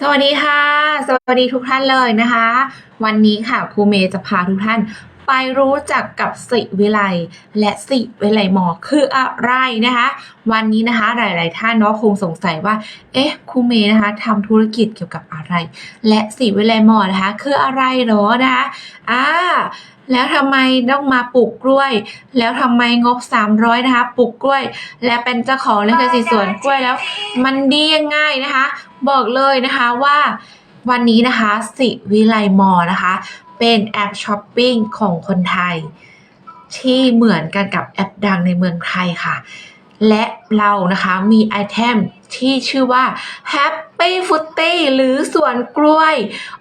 สวัสดีค่ะ สวัสดีทุกท่านเลยนะคะ วันนี้ค่ะครูเมย์จะพาทุกท่าน ไปรู้จักกับสิวิไลและสิวิไลมอคืออะไรนะคะ วันนี้นะคะหลาย ๆ ท่านเนาะคงสงสัยว่า เอ๊ะครูเมย์นะคะทำธุรกิจเกี่ยวกับอะไร และสิวิไลมอนะคะ คืออะไรหรอนะคะอ่าแล้วทำไมต้องมาปลูกกล้วย แล้วทำไมงบ 300 นะคะ ปลูกกล้วย และเป็นเจ้าของลิขสิทธิ์สวนกล้วยแล้ว มันดียังไงนะคะ บอกเลยนะคะว่าวันนี้นะคะสิวิไลมอนะคะ เป็นแอปช้อปปิ้งของคนไทย ที่เหมือนกันกับแอปดังในเมืองไทยค่ะ และเรานะคะมีไอเทมที่ชื่อว่า Happy f o o t y หรือสวนกล้วย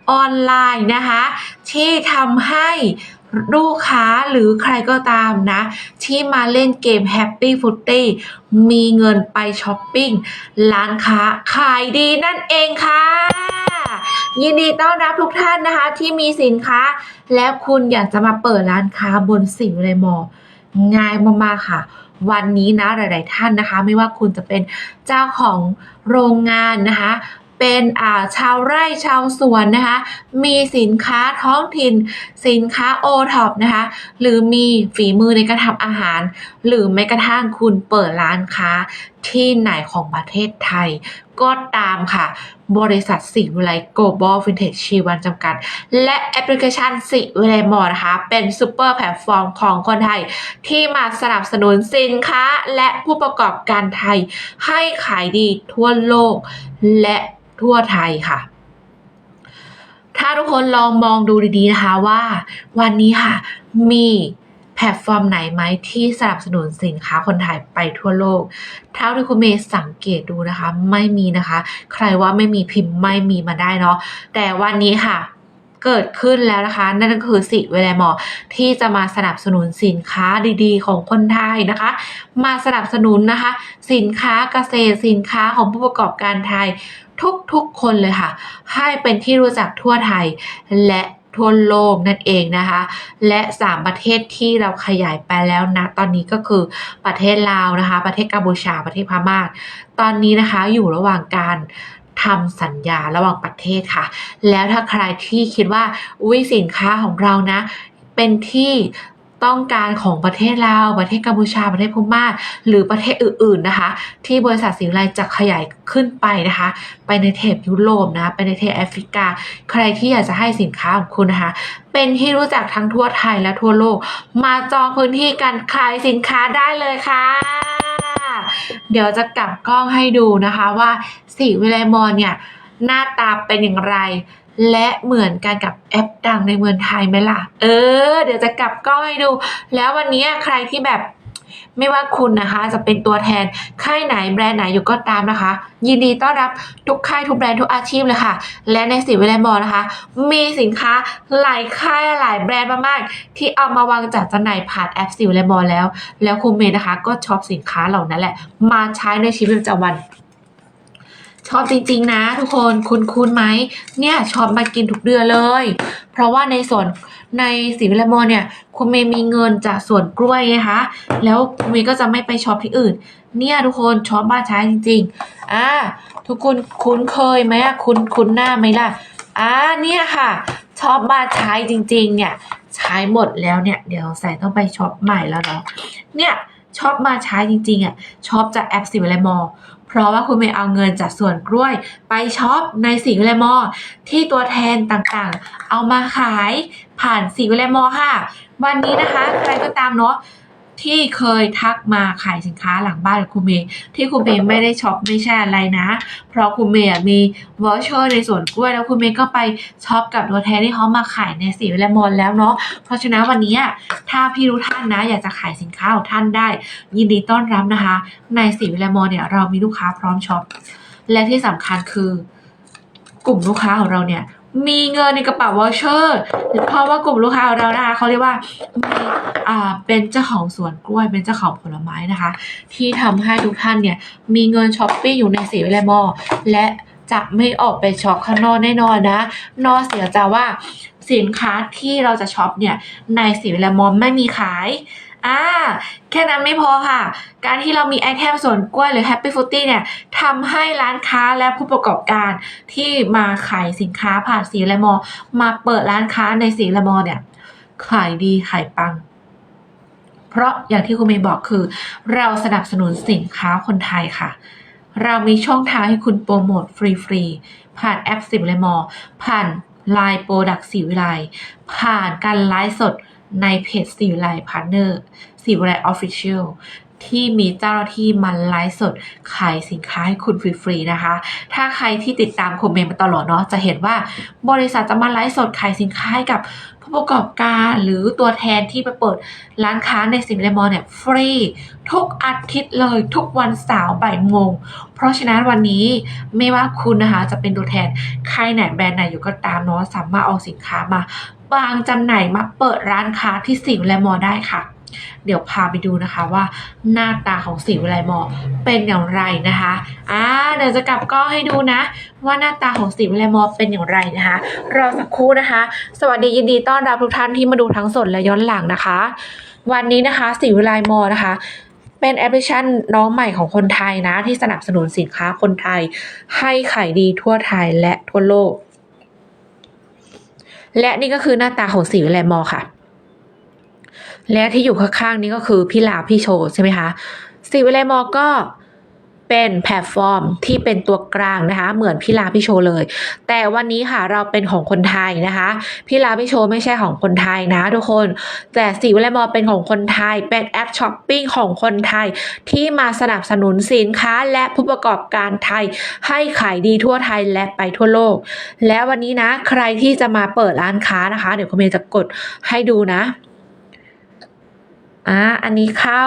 ออนไลน์นะคะ ที่ทำให้ ลูกค้าหรือใครก็ตามนะ ที่มาเล่นเกม Happy f o o t y มีเงินไปช้อปปิ้ง ร้านค้าขายดีนั่นเองค่ะ ยินดีต้อนรับทุกท่านนะคะ ที่มีสินค้า แล้วคุณอยากจะมาเปิดร้านค้าบนสิวเลยมอง่ายมากๆค่ะวันนี้นะหลาย ๆ ท่านนะคะ ไม่ว่าคุณจะเป็นเจ้าของโรงงานนะคะ เป็นาชาวไร่ชาวสวนนะคะ มีสินค้าท้องถิ่น สินค้าโอท็อปนะคะ หรือมีฝีมือในการทำอาหาร หรือแม้กระทั่งคุณเปิดร้านค้าที่ไหนของประเทศไทย ก็ตามค่ะ บริษัทสิวิไล Global Vintage ชีวันจำกัด และแอปพลิเคชันสิวิไลมอนะคะ เป็นซูเปอร์แพลตฟอร์มของคนไทย ที่มาสนับสนุนสินค้าและผู้ประกอบการไทย ให้ขายดีทั่วโลกและ ทั่วไทยค่ะ ถ้าทุกคนลองมองดูดีๆนะคะว่า วันนี้ค่ะมีแพลตฟอร์มไหนไหมที่สนับสนุนสินค้าคนไทยไปทั่วโลก เท่าที่คุณเมย์สังเกตดูนะคะ ไม่มีนะคะ ใครว่าไม่มีพิมพ์ไม่มีมาได้เนาะแต่วันนี้ค่ะ เกิดขึ้นแล้วนะคะ นั่นก็คือสิเวลามอที่จะมาสนับสนุนสินค้าดีๆ ของคนไทยนะคะ มาสนับสนุนนะคะ สินค้าเกษตรสินค้าของผู้ประกอบการไทย ทุกๆคนเลยค่ะ ให้เป็นที่รู้จักทั่วไทยและทั่วโลกนั่นเองนะคะ และ 3 ประเทศที่เราขยายไปแล้วนะตอนนี้ก็คือประเทศลาวนะคะ ประเทศกัมพูชาประเทศพม่าตอนนี้นะคะอยู่ระหว่างการทำสัญญาระหว่างประเทศค่ะ แล้วถ้าใครที่คิดว่าอุ้ยสินค้าของเรานะเป็นที่ ต้องการของประเทศลาวประเทศกัมพูชาประเทศพม่าหรือประเทศอื่นๆนะคะ ที่บริษัทสิงห์ไลจะขยายขึ้นไปนะคะ ไปในเทปยุโรปนะไปในเทปแอฟริกา ใครที่อยากจะให้สินค้าของคุณนะคะ เป็นที่รู้จักทั้งทั่วไทยและทั่วโลก มาจองพื้นที่การขายสินค้าได้เลยค่ะเดี๋ยวจะกลับกล้องให้ดูนะคะว่าสีวิไลมอนเนี่ย หน้าตาเป็นอย่างไร และเหมือนกันกับแอปดังในเมืองไทยไหมล่ะ เออ เดี๋ยวจะกลับกล้องให้ดู แล้ววันนี้ใครที่แบบไม่ว่าคุณนะคะจะเป็นตัวแทนค่ายไหนแบรนด์ไหนอยู่ก็ตามนะคะ ยินดีต้อนรับทุกค่ายทุกแบรนด์ทุกอาชีพเลยค่ะ และในสิวิไลมอลนะคะ มีสินค้าหลายค่ายหลายแบรนด์มากๆ ที่เอามาวางจัดจำหน่ายผ่านแอปสิวิไลมอลแล้ว แล้วคุณเมย์นะคะ ก็ช็อปสินค้าเหล่านั้นแหละ มาใช้ในชีวิตประจำวัน ชอบจริงๆนะทุกคนคุณคุณไหมเนี่ยชอบมากินทุกเดือนเลย เพราะว่าในส่วนในสีวิลมอนเนี่ย คุณเมย์มีเงินจากส่วนกล้วยไงคะแล้วคุณเมย์ก็จะไม่ไปช็อปที่อื่น เนี่ยทุกคนช็อปบ้านใช้จริงๆอ่าทุกคนคุ้นเคยไหมอะคุ้นคุ้นหน้าไหมล่ะอ่าเนี่ยค่ะชอปบ้านใช้จริง ๆ เนี่ย ใช้หมดแล้วเนี่ย เดี๋ยวใส่ต้องไปช็อปใหม่แล้วเนาะเนี่ยชอปมาใช้จริงๆอะชอปจากแอปสีวิลมอ ราะว่าคุณเมย์เอาเงินจากส่วนกล้วยไปช็อปในสีวิไลมอที่ตัวแทนต่างๆ เอามาขายผ่านสีวิไลมอค่ะ วันนี้นะคะใครก็ตามเนาะ ที่เคยทักมาขายสินค้าหลังบ้านกับคุณเมย์ที่คุณเมย์ไม่ได้ช็อปไม่ใช่อะไรนะ เพราะคุณเมย์มีวอชเชอร์ในส่วนกล้วยแล้วคุณเมย์ก็ไปช็อปกับตัวแทนที่เขามาขายในสีวิไลมอแล้วเนาะเพราะฉะนั้นวันนี้ถ้าพี่รู้ท่านนะ อยากจะขายสินค้าของท่านได้ ยินดีต้อนรับนะคะ ในสีวิไลมอเนี่ยเรามีลูกค้าพร้อมช็อปและที่สำคัญคือกลุ่มลูกค้าของเราเนี่ย มีเงินในกระเป๋าวอชเชอร์เพราะว่ากลุ่มลูกค้าของเรานะคะเขาเรียกว่ามีอ่าเป็นเจ้าของสวนกล้วย เป็นเจ้าของผลไม้นะคะ ที่ทำให้ทุกท่านเนี่ยมีเงินช้อปปิ้งอยู่ในสีวิไลมอและจะไม่ออกไปช็อปข้างนอกแน่นอนนะนอเสียจากว่าสินค้าที่เราจะช็อปเนี่ยในสีวิไลมอไม่มีขาย อ่าแค่นั้นไม่พอค่ะ การที่เรามีไอเทมสวนกล้วยหรือ Happy f o o t เนี่ยทำให้ร้านค้าและผู้ประกอบการที่มาขายสินค้าผ่านสีและมอ มาเปิดร้านค้าในสีและมอเนี่ยขายดีขายปัง เพราะอย่างที่คุณเมย์บอกคือ เราสนับสนุนสินค้าคนไทยค่ะ เรามีช่องทางให้คุณโปรโมทฟรีๆผ่านแอปสิบเลมอผ่าน Line โปรดักต์สิวิไลผ่านการไลฟ์สด ในเพจสิวิไลพาร์เนอร์สิวิไลออฟฟิเชียลที่มีเจ้าหน้าที่มาไลฟ์สดขายสินค้าให้คุณฟรีๆนะคะ ถ้าใครที่ติดตามคอมเมนต์มาตลอดเนาะจะเห็นว่าบริษัทจะมาไลฟ์สดขายสินค้าให้กับผู้ประกอบการหรือตัวแทนที่ไปเปิดร้านค้าในสิวิไลมอลเนี่ยฟรี ทุกอาทิตย์เลยทุกวันเสาร์บ่ายโมง เพราะฉะนั้นวันนี้ไม่ว่าคุณนะคะจะเป็นตัวแทนใค่ายไหนแบรนด์ไหนอยู่ก็ตามเนาะสามารถเอาสินค้ามา วางจำหน่ายมาเปิดร้านค้าที่สิวและมอได้ค่ะ เดี๋ยวพาไปดูนะคะว่าหน้าตาของสิวและมอเป็นอย่างไรนะคะอ่าเดี๋ยวจะกลับกล้องให้ดูนะ ว่าหน้าตาของสิวและมอเป็นอย่างไรนะคะรอสักครู่นะคะ สวัสดียินดีต้อนรับทุกท่านที่มาดูทั้งสดและย้อนหลังนะคะ วันนี้นะคะสิวไลมอนะคะเป็นแอปพลิเคชันน้องใหม่ของคนไทยนะ ที่สนับสนุนสินค้าคนไทย ให้ขายดีทั่วไทยและทั่วโลก และนี่ก็คือหน้าตาของสีวิไลมอค่ะ และที่อยู่ข้างๆนี้ก็คือพี่ลาพี่โชใช่ไหมคะสีวิไลมอก็ เป็นแพลตฟอร์มที่เป็นตัวกลางนะคะ เหมือนพี่ลาพี่โชเลย แต่วันนี้ค่ะเราเป็นของคนไทยนะคะพี่ลาพี่โชไม่ใช่ของคนไทยนะทุกคน แต่สีวิไลมอเป็นของคนไทย เป็นแอปช้อปปิ้งของคนไทย ที่มาสนับสนุนสินค้าและผู้ประกอบการไทย ให้ขายดีทั่วไทยและไปทั่วโลก และวันนี้นะใครที่จะมาเปิดร้านค้านะคะ เดี๋ยวคุณเมย์จะกดให้ดูนะ อ่าอันนี้เข้า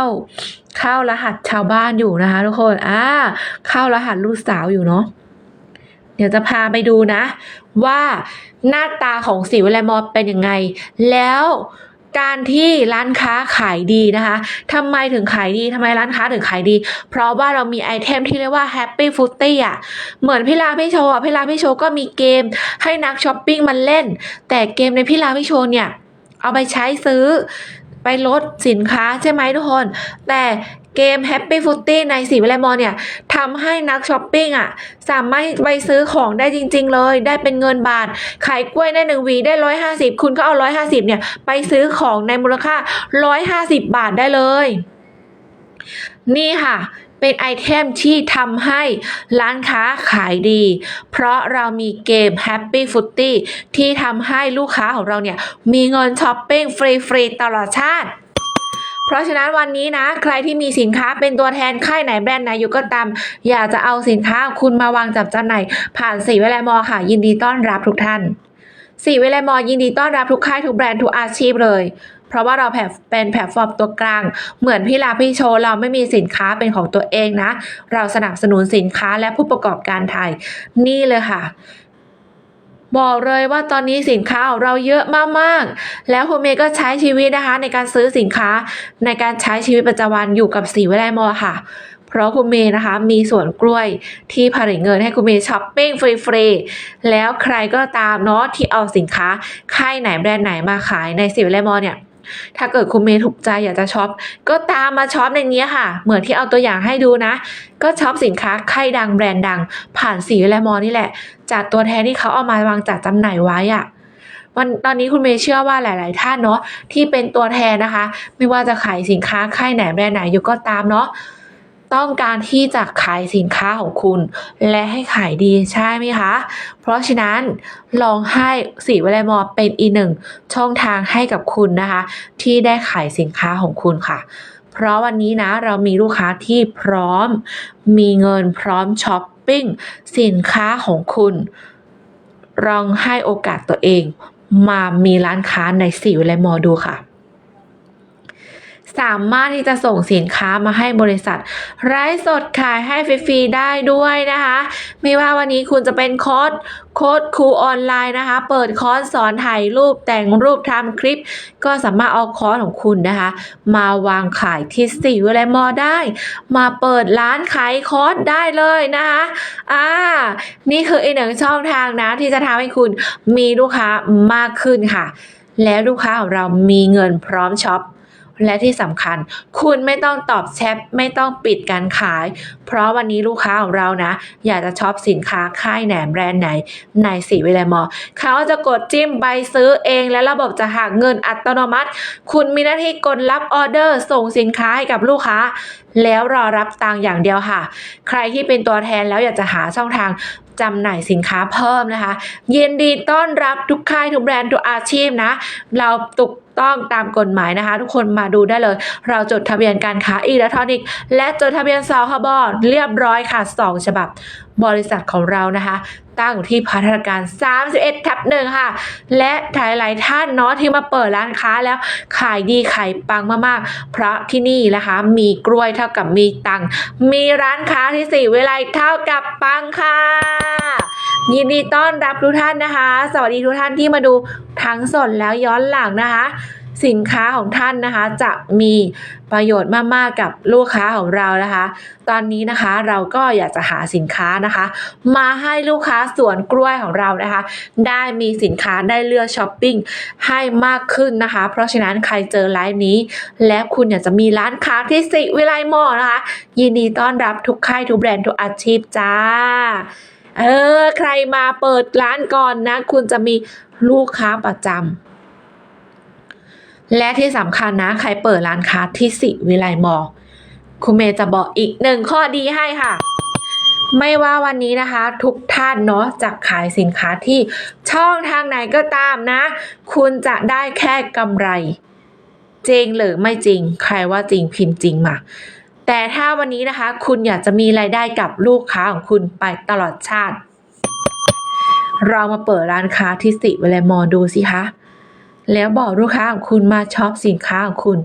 เข้ารหัสชาวบ้านอยู่นะคะทุกคนอ่าเข้ารหัสลูกสาวอยู่เนาะเดี๋ยวจะพาไปดูนะ ว่าหน้าตาของสีวิไลมอเป็นยังไง แล้วการที่ร้านค้าขายดีนะคะทำไมถึงขายดีทำไมร้านค้าถึงขายดี เพราะว่าเรามีไอเทมที่เรียกว่า Happy f o o t y อะ เหมือนพี่ลาพี่โชว์พี่ลาพี่โชว์ก็มีเกมให้นักช้อปปิ้งมันเล่น แต่เกมในพี่ลาพี่โชว์เนี่ย เอาไปใช้ซื้อ ไปลดสินค้าใช่ไหมทุกคน แต่เกม Happy f o o t y ในสีวิไลมอเนี่ยทำให้นักช้อปปิ้งอะ สามารถไปซื้อของได้จริง ๆ เลย ได้เป็นเงินบาท ขายกล้วยได้หนึ่งวีได้ร้อยห้าสิบคุณก็เอาร้อยห้าสิบเนี่ยไปซื้อของในมูลค่าร้อยห้าสิบบาทได้เลย นี่ค่ะ เป็นไอเทมที่ทำให้ร้านค้าขายดี เพราะเรามีเกม Happy f o o t y ที่ทำให้ลูกค้าของเราเนี่ย มีเงินช้อปปิ้งฟรีๆตลอดชาติเพราะฉะนั้นวันนี้นะ ใครที่มีสินค้าเป็นตัวแทนค่ายไหนแบรนด์ไหนอยู่ก็ตาม อยากจะเอาสินค้าคุณมาวางจับจำหน่ายผ่านสีเวลามอค่ะ ยินดีต้อนรับทุกท่านสีเวลามอยินดีต้อนรับทุกค่ายทุกแบรนด์ทุกอาชีพเลย เพราะว่าเราแพลตเป็นแพลตฟอร์มตัวกลาง เหมือนพี่ลาพี่โชว์เราไม่มีสินค้าเป็นของตัวเองนะ เราสนับสนุนสินค้าและผู้ประกอบการไทย นี่เลยค่ะบอกเลยว่าตอนนี้สินค้าของเราเยอะมากๆ แล้วคุณเมย์ก็ใช้ชีวิตนะคะ ในการซื้อสินค้าในการใช้ชีวิตประจำวันอยู่กับสีวิไลมอค่ะ เพราะคุณเมย์นะคะ มีสวนกล้วยที่ผลิตเงินให้คุณเมย์ช้อปปิ้งฟรีๆ แล้วใครก็ตามเนาะที่เอาสินค้าค่ายไหนแบรนด์ไหนมาขายในสีวิไลมอเนี่ย ถ้าเกิดคุณเมย์ถูกใจอยากจะช็อปก็ตามมาช็อปในนี้ค่ะ เหมือนที่เอาตัวอย่างให้ดูนะ ก็ช็อปสินค้าค่ายดังแบรนด์ดัง ผ่านสีและมอนี่แหละ จากตัวแทนที่เขาเอามาวางจัดจำหน่ายไว้อะวันตอนนี้คุณเมย์เชื่อว่าหลาย ๆ ท่านเนาะที่เป็นตัวแทนนะคะ ไม่ว่าจะขายสินค้าค่ายไหนแบรนด์ไหนอยู่ก็ตามเนาะ ต้องการที่จะขายสินค้าของคุณ และให้ขายดีใช่ไหมคะ เพราะฉะนั้นลองให้สีวิไลมอเป็นอีกหนึ่งช่องทางให้กับคุณนะคะ ที่ได้ขายสินค้าของคุณค่ะเพราะวันนี้นะเรามีลูกค้าที่พร้อม มีเงินพร้อมช้อปปิ้งสินค้าของคุณลองให้โอกาสตัวเอง มามีร้านค้าในสิวและมอดูค่ะ สามารถที่จะส่งสินค้ามาให้บริษัทไร้สดขายให้ฟรีๆได้ด้วยนะคะ ไม่ว่าวันนี้คุณจะเป็นโค้ดโค้ดครูออนไลน์นะคะ เปิดคอร์สสอนถ่ายรูปแต่งรูปทำคลิป ก็สามารถเอาคอร์สของคุณนะคะ มาวางขายที่สิวและมอได้ มาเปิดร้านขายคอร์สได้เลยนะคะอ่านี่คืออีกหนึ่งช่องทางนะที่จะทำให้คุณมีลูกค้ามากขึ้นค่ะ แล้วลูกค้าของเรามีเงินพร้อมช็อป และที่สำคัญ คุณไม่ต้องตอบแชทไม่ต้องปิดการขาย เพราะวันนี้ลูกค้าของเรานะ อยากจะช็อปสินค้าค่ายแหนมแบรนด์ไหน ในสีวิไลมอเขาจะกดจิ้มใบซื้อเอง และระบบจะหักเงินอัตโนมัติ คุณมีหน้าที่กดรับออเดอร์ส่งสินค้าให้กับลูกค้า แล้วรอรับตังอย่างเดียวค่ะ ใครที่เป็นตัวแทนแล้วอยากจะหาช่องทาง จำหน่ายสินค้าเพิ่มนะคะยินดีต้อนรับทุกค่ายทุกแบรนด์ทุกอาชีพนะ เราตุกต้องตามกฎหมายนะคะ ทุกคนมาดูได้เลย เราจดทะเบียนการค้าอิเล็กทรอนิกส์และจดทะเบียนสคบเรียบร้อยค่ะสองฉบับ บริษัทของเรานะคะ ตั้งอยู่ที่พัฒนาการ 31 ทับหนึ่งค่ะ และหลายหลายท่านเนาะที่มาเปิดร้านค้าแล้วขายดีขายปังมากๆ เพราะที่นี่นะคะ มีกล้วยเท่ากับมีตัง มีร้านค้าที่สี่เวลาเท่ากับปังค่ะ ยินดีต้อนรับทุกท่านนะคะ สวัสดีทุกท่านที่มาดูทั้งสดแล้วย้อนหลังนะคะ สินค้าของท่านนะคะ จะมีประโยชน์มากๆกับลูกค้าของเรานะคะ ตอนนี้นะคะเราก็อยากจะหาสินค้านะคะ มาให้ลูกค้าสวนกล้วยของเรานะคะ ได้มีสินค้าได้เลือกช้อปปิ้งให้มากขึ้นนะคะ เพราะฉะนั้นใครเจอไลฟ์นี้ และคุณอยากจะมีร้านค้าที่สิวิไลมอนะคะ ยินดีต้อนรับทุกค่ายทุกแบรนด์ทุกอาชีพจ้าเออ ใครมาเปิดร้านก่อนนะ คุณจะมีลูกค้าประจำ และที่สำคัญนะ ใครเปิดร้านค้าที่สิวิไลมอลคุณเมย์จะบอกอีกหนึ่งข้อดีให้ค่ะ ไม่ว่าวันนี้นะคะ ทุกท่านเนาะจะขายสินค้าที่ช่องทางไหนก็ตามนะ คุณจะได้แค่กำไร จริงหรือไม่จริง ใครว่าจริงพิมพ์จริงมาแต่ถ้าวันนี้นะคะ คุณอยากจะมีรายได้กับลูกค้าของคุณไปตลอดชาติ เรามาเปิดร้านค้าที่สิเวลมอดูสิคะ แล้วบอกลูกค้าของคุณมาช็อปสินค้าของคุณ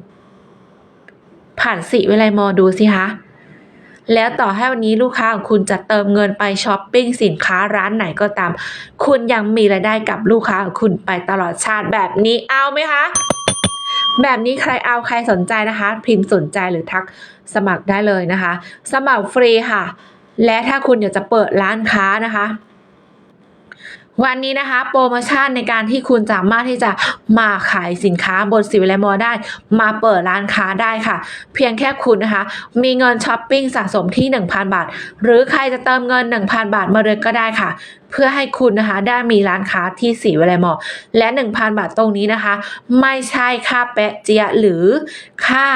ผ่านสิเวลมอดูสิคะแล้วต่อให้วันนี้ลูกค้าของคุณจะเติมเงินไปช้อปปิ้งสินค้าร้านไหนก็ตาม คุณยังมีรายได้กับลูกค้าของคุณไปตลอดชาติแบบนี้เอาไหมคะ แบบนี้ใครเอาใครสนใจนะคะ พิมพ์สนใจหรือทักสมัครได้เลยนะคะ สมัครฟรีค่ะ และถ้าคุณอยากจะเปิดร้านค้านะคะ วันนี้นะคะโปรโมชั่นในการที่คุณสามารถที่จะมาขายสินค้าบนสิวิไลมอได้ มาเปิดร้านค้าได้ค่ะ เพียงแค่คุณนะคะ มีเงินช้อปปิ้งสะสมที่ 1,000 บาท หรือใครจะเติมเงิน 1,000 บาทมาเลยก็ได้ค่ะ เพื่อให้คุณนะคะได้มีร้านค้าที่สีวิไลมอ และ 1,000 บาทตรงนี้นะคะ ไม่ใช่ค่าแปะเจียหรือค่า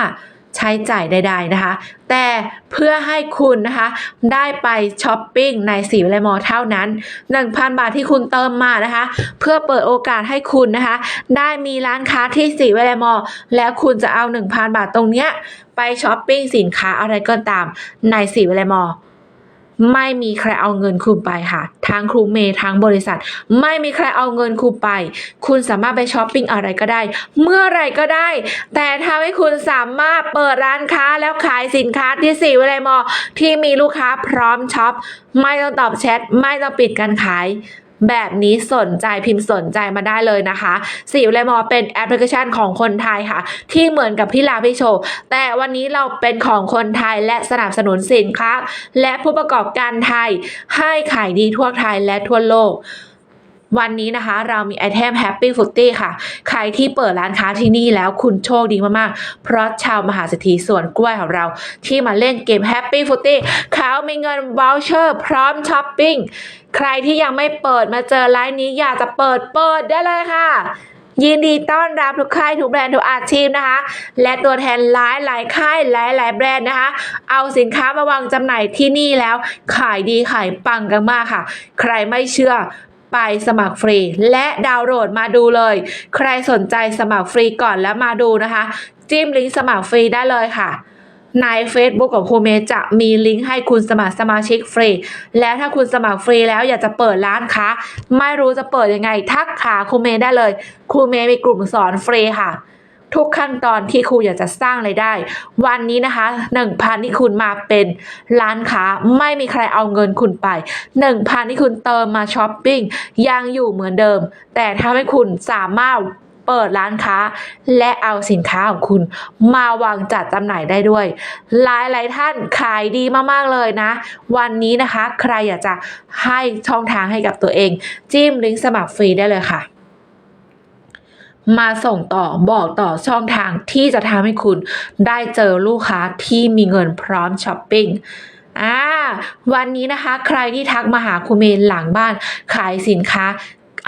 ใช้จ่ายใดๆนะคะ แต่เพื่อให้คุณนะคะ ได้ไปช้อปปิ้งในสีวิไลมอเท่านั้น 1,000 บาทที่คุณเติมมานะคะ เพื่อเปิดโอกาสให้คุณนะคะ ได้มีร้านค้าที่สีวิไลมอ แล้วคุณจะเอา 1,000 บาทตรงเนี้ยไปช้อปปิ้งสินค้าอะไรก็ตามในสีวิไลมอ ไม่มีใครเอาเงินคุณไปค่ะทางครูเมย์ทางบริษัท ไม่มีใครเอาเงินคุณไป คุณสามารถไปช้อปปิ้งอะไรก็ได้ เมื่อไรก็ได้ แต่ถ้าให้คุณสามารถเปิดร้านค้าแล้วขายสินค้าที่สี่วิไลมอที่มีลูกค้าพร้อมช็อป ไม่ต้องตอบแชท ไม่ต้องปิดการขาย แบบนี้สนใจพิมพ์สนใจมาได้เลยนะคะสีวิไลมอเป็นแอปพลิเคชันของคนไทยค่ะ ที่เหมือนกับพี่ลาพี่โชว์แต่วันนี้เราเป็นของคนไทยและสนับสนุนสินค้าและผู้ประกอบการไทยให้ขายดีทั่วไทยและทั่วโลก วันนี้นะคะเรามีไอเทม Happy f o o t y ค่ะ ใครที่เปิดร้านค้าที่นี่แล้วคุณโชคดีมากๆ เพราะชาวมหาเศรษฐีสวนกล้วยของเรา ที่มาเล่นเกม Happy f o o t y เขามีเงิน voucher พร้อมช้อปปิ้ง ใครที่ยังไม่เปิดมาเจอไลน์นี้อยากจะเปิดเปิดได้เลยค่ะยินดีต้อนรับทุกค่ายทุกแบรนด์ทุกอาชีพนะคะ และตัวแทนหลายหลายค่ายหลายหลายแบรนด์นะคะ เอาสินค้ามาวางจำหน่ายที่นี่แล้ว ขายดีขายปังกันมากค่ะ ใครไม่เชื่อ ไปสมัครฟรี และดาวน์โหลดมาดูเลย ใครสนใจสมัครฟรีก่อนแล้วมาดูนะคะ จิ้มลิงก์สมัครฟรีได้เลยค่ะ ใน Facebook ของครูเมย์จะมีลิงก์ให้คุณสมัครสมาชิกฟรี แล้วถ้าคุณสมัครฟรีแล้วอยากจะเปิดร้านค้าไม่รู้จะเปิดยังไง ทักหาครูเมย์ได้เลยครูเมย์มีกลุ่มสอนฟรีค่ะ ทุกขั้นตอนที่ครูอยากจะสร้างรายได้ วันนี้นะคะ 1,000 ที่คุณมาเป็นร้านค้าไม่มีใครเอาเงินคุณไป 1,000 ที่คุณเติมมาช้อปปิ้งยังอยู่เหมือนเดิม แต่ถ้าให้คุณสามารถเปิดร้านค้า และเอาสินค้าของคุณ มาวางจัดจำหน่ายได้ด้วย หลายหลายท่านขายดีมากๆเลยนะ วันนี้นะคะ ใครอยากจะให้ช่องทางให้กับตัวเอง จิ้มลิงก์สมัครฟรีได้เลยค่ะ มาส่งต่อบอกต่อช่องทางที่จะทำให้คุณได้เจอลูกค้าที่มีเงินพร้อมช้อปปิ้งอ่าวันนี้นะคะ ใครที่ทักมาหาคุณเมย์หลังบ้านขายสินค้า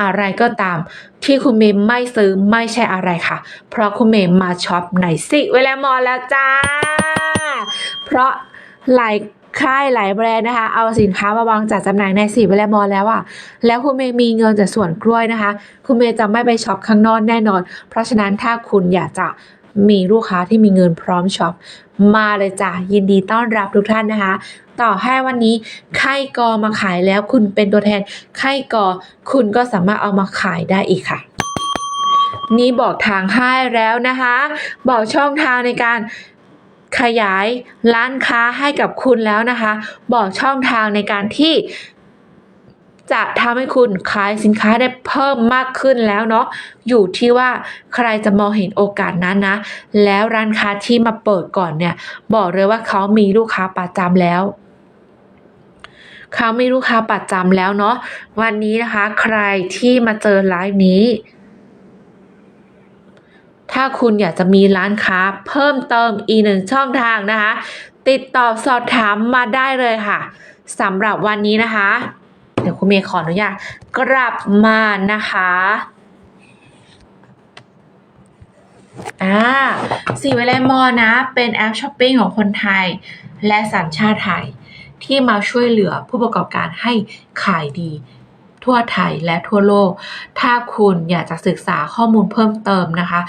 อะไรก็ตาม ที่คุณเมย์ไม่ซื้อไม่ใช่อะไรค่ะ เพราะคุณเมย์มาช็อปในสิเวลามอแล้วจ้า เพราะหลาย ค่ายหลายแบรนด์นะคะ เอาสินค้ามาวางจัดจำหน่ายในสิเวลามอลแล้วอะแล้วคุณเมย์มีเงินจากส่วนกล้วยนะคะ คุณเมย์จะไม่ไปช็อปข้างนอกแน่นอน เพราะฉะนั้นถ้าคุณอยากจะมีลูกค้าที่มีเงินพร้อมช็อปมาเลยจ้ะยินดีต้อนรับทุกท่านนะคะ ต่อให้วันนี้ไข่กอมาขายแล้วคุณเป็นตัวแทนไข่กอ คุณก็สามารถเอามาขายได้อีกค่ะนี่บอกทางให้แล้วนะคะ บอกช่องทางในการ ขยายร้านค้าให้กับคุณแล้วนะคะ บอกช่องทางในการที่จะทำให้คุณขายสินค้าได้เพิ่มมากขึ้นแล้วเนาะอยู่ที่ว่าใครจะมองเห็นโอกาสนั้นนะ แล้วร้านค้าที่มาเปิดก่อนเนี่ย บอกเลยว่าเขามีลูกค้าประจำแล้วเขามีลูกค้าประจำแล้วเนาะวันนี้นะคะ ใครที่มาเจอไลฟ์นี้ ถ้าคุณอยากจะมีร้านค้าเพิ่มเติมอีกหนึ่งช่องทางนะคะ ติดต่อสอบถามมาได้เลยค่ะสำหรับวันนี้นะคะ เดี๋ยวคุณเมย์ขออนุญาตกลับมานะคะอ่าสีเวลมอนะ เป็นแอปช้อปปิ้งของคนไทย และสัญชาติไทย ที่มาช่วยเหลือผู้ประกอบการให้ขายดี ทั่วไทยและทั่วโลก ถ้าคุณอยากจะศึกษาข้อมูลเพิ่มเติมนะคะ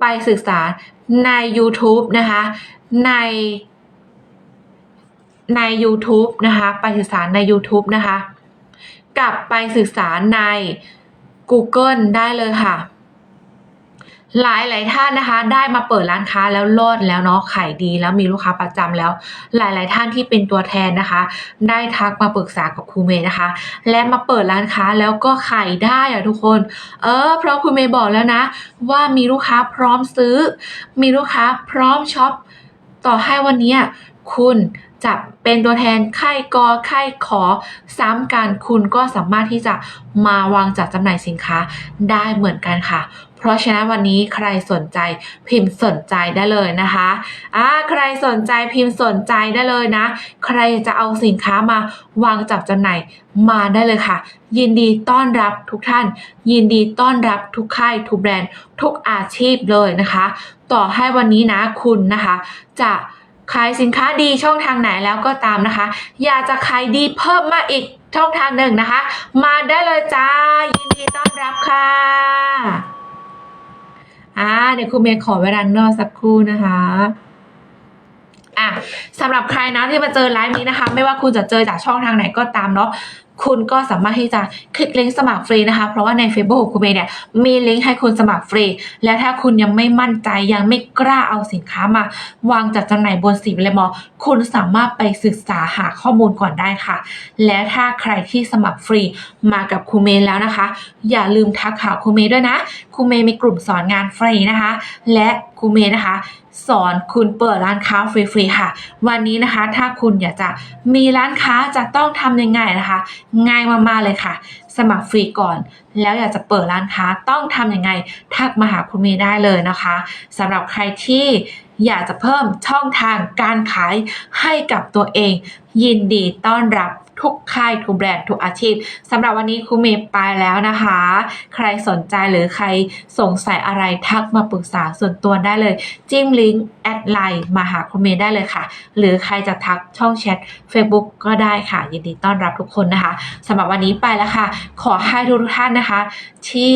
ไปศึกษาใน YouTube นะคะ ในใน YouTube นะคะ ไปศึกษาใน YouTube นะคะ กลับไปศึกษาใน Google ได้เลยค่ะ หลายหลายท่านนะคะ ได้มาเปิดร้านค้าแล้วรอดแล้วเนาะขายดีแล้วมีลูกค้าประจำแล้ว หลายหลายท่านที่เป็นตัวแทนนะคะ ได้ทักมาปรึกษากับครูเมย์นะคะ และมาเปิดร้านค้าแล้วก็ขายได้อะทุกคน เออ เพราะครูเมย์บอกแล้วนะ ว่ามีลูกค้าพร้อมซื้อ มีลูกค้าพร้อมช็อปต่อให้วันเนี้ยคุณจะเป็นตัวแทนค่ายกอค่ายขอ ซ้ำกันคุณก็สามารถที่จะมาวางจัดจำหน่ายสินค้าได้เหมือนกันค่ะ เพราะฉะนั้นวันนี้ใครสนใจพิมพ์สนใจได้เลยนะคะอ่าใครสนใจพิมพ์สนใจได้เลยนะ ใครจะเอาสินค้ามาวางจับจำหน่ายมาได้เลยค่ะ ยินดีต้อนรับทุกท่าน ยินดีต้อนรับทุกค่ายทุกแบรนด์ ทุกอาชีพเลยนะคะ ต่อให้วันนี้นะคุณนะคะ จะขายสินค้าดีช่องทางไหนแล้วก็ตามนะคะ อยากจะขายดีเพิ่มมาอีกช่องทางหนึ่งนะคะ มาได้เลยจ้า ยินดีต้อนรับค่ะ อ่าเดี๋ยวครูเมย์ขอเวลานอกสักครู่นะคะอะสำหรับใครนะที่มาเจอไลฟ์นี้นะคะ ไม่ว่าคุณจะเจอจากช่องทางไหนก็ตามเนาะ คุณก็สามารถที่จะคลิกลิงก์สมัครฟรีนะคะ เพราะว่าใน Facebook ของคุณเมย์เนี่ยมีลิงก์ให้คุณสมัครฟรี และถ้าคุณยังไม่มั่นใจยังไม่กล้าเอาสินค้ามาวางจัดจำหน่ายบนสีวิลมอคุณสามารถไปศึกษาหาข้อมูลก่อนได้ค่ะ และถ้าใครที่สมัครฟรีมากับครูเมย์แล้วนะคะ อย่าลืมทักหาครูเมย์ด้วยนะครูเมย์มีกลุ่มสอนงานฟรีนะคะ และครูเมย์นะคะ สอนคุณเปิดร้านค้าฟรีๆค่ะ วันนี้นะคะ ถ้าคุณอยากจะมีร้านค้าจะต้องทำยังไงนะคะ ง่ายมากๆเลยค่ะ สมัครฟรีก่อน แล้วอยากจะเปิดร้านค้าต้องทำยังไง ทักมาหาคุณเมย์ได้เลยนะคะสำหรับใครที่อยากจะเพิ่มช่องทางการขายให้กับตัวเอง ยินดีต้อนรับ ทุกค่ายทุกแบรนด์ทุกอาชีพสำหรับวันนี้ครูเมย์ไปแล้วนะคะ ใครสนใจหรือใครสงสัยอะไรทักมาปรึกษาส่วนตัวได้เลย จิ้มลิงก์แอดไลน์มาหาครูเมย์ได้เลยค่ะ หรือใครจะทักช่องแชท Facebook ก็ได้ค่ะ ยินดีต้อนรับทุกคนนะคะสำหรับวันนี้ไปแล้วค่ะ ขอให้ทุกท่านนะคะ ที่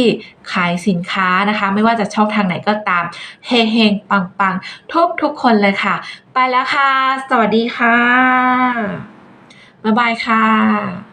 ขายสินค้านะคะ ไม่ว่าจะช่องทางไหนก็ตามเฮงเฮงปังปังทุกทุกคนเลยค่ะ ไปแล้วค่ะ สวัสดีค่ะ บ๊ายบายค่ะ